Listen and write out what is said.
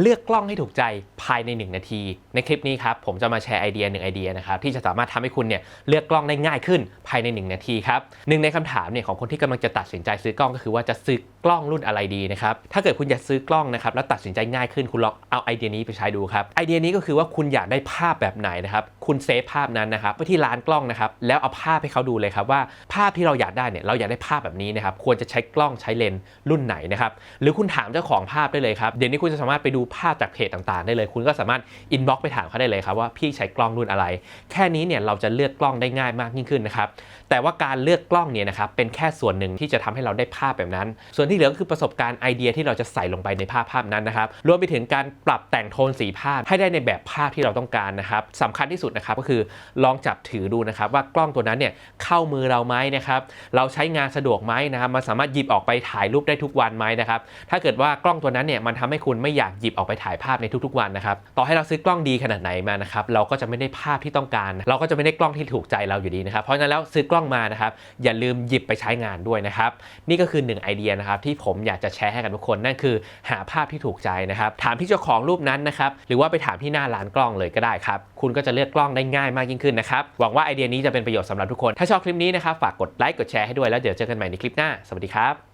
เลือกกล้องให้ถูกใจภายใน 1 นาที ในคลิปนี้ครับผมจะมาแชร์ไอเดียหนึ่งไอเดียนะครับที่จะสามารถทำให้คุณเนี่ยเลือกกล้องได้ง่ายขึ้นภายใน 1 นาทีครับหนึ่งในคำถามเนี่ยของคนที่กำลังจะตัดสินใจซื้อกล้องก็คือว่าจะซื้อกล้องรุ่นอะไรดีนะครับ ถ้าเกิดคุณอยากซื้อกล้องนะครับแล้วตัดสินใจง่ายขึ้นคุณลองเอาไอเดียนี้ไปใช้ดูครับ ไอเดียนี้ก็คือว่าคุณอยากได้ภาพแบบไหนนะครับ คุณเซฟภาพนั้นนะครับไปที่ร้านกล้องนะครับ แล้วเอาภาพให้เขาดูเลยครับว่าภาพที่เราอยากได้เนี่ยเราอยากได้ภาพแบบนี้นะครับ ควรจะใช้กล้องใช้เลนส์รุ่นไหนนะครับ หรือคุณถามเจ้าของภาพได้เลยครับ เดี๋ยวนี้คุณจะสามารถไปดูภาพจากเพจต่างๆ ได้เลย คุณก็สามารถอินบ็อกไปถามเขาได้เลยครับว่าพี่ใช้กล้องรุ่นอะไร แค่นี้เนี่ยเราจะเลือกกล้องได้ง่ายมากยิ่งขึ้นนะครับ แต่ว่าการเลือกกล้องเนี่ยนะครับเป็นแค่ส่วนหนึ่งที่จะทำให้เราได้ภาพแบบนั้นส่วนที่เหลือก็คือประสบการณ์ไอเดียที่เราจะใส่ลงไปในภาพภาพนั้นนะครับรวมไปถึงการปรับแต่งโทนสีภาพให้ได้ในแบบภาพที่เราต้องการนะครับสำคัญที่สุดนะครับก็คือลองจับถือดูนะครับว่ากล้องตัวนั้นเนี่ยเข้ามือเราไหมนะครับเราใช้งานสะดวกไหมนะครับมันสามารถหยิบออกไปถ่ายรูปได้ทุกวันไหมนะครับถ้าเกิดว่ากล้องตัวนั้นเนี่ยมันทำให้คุณไม่อยากหยิบออกไปถ่ายภาพในทุกๆวันนะครับต่อให้เราซื้อกล้องดีขนาดไหนมานะครับเราก็จะไม่ได้ภาพที่ต้องการ เราก็จะไม่ได้กล้องที่ถูกใจเราอยู่ดีนะครับเพราะฉะนั้นแล้วซื้อกล้องมานะครับอย่าลืมหยิบไปใช้งานด้วยนะครับนี่ก็คือหนึ่งไอเดียนะครับที่ผมอยากจะแชร์ให้กับทุกคน นั่นคือหาภาพที่ถูกใจนะครับถามที่เจ้าของรูปนั้นนะครับหรือว่าไปถามที่หน้าร้านกล้องเลยก็ได้ครับคุณก็จะเลือกกล้องได้ง่ายมากยิ่งขึ้นนะครับหวังว่าไอเดียนี้จะเป็นประโยชน์สำหรับทุกคนถ้าชอบคลิปนี้นะครับฝากกดไลค์กดแชร์ให้ด้วยแล้วเดี๋ยวเจอกันใหม่ในคลิปหน้าสวัสดีครับ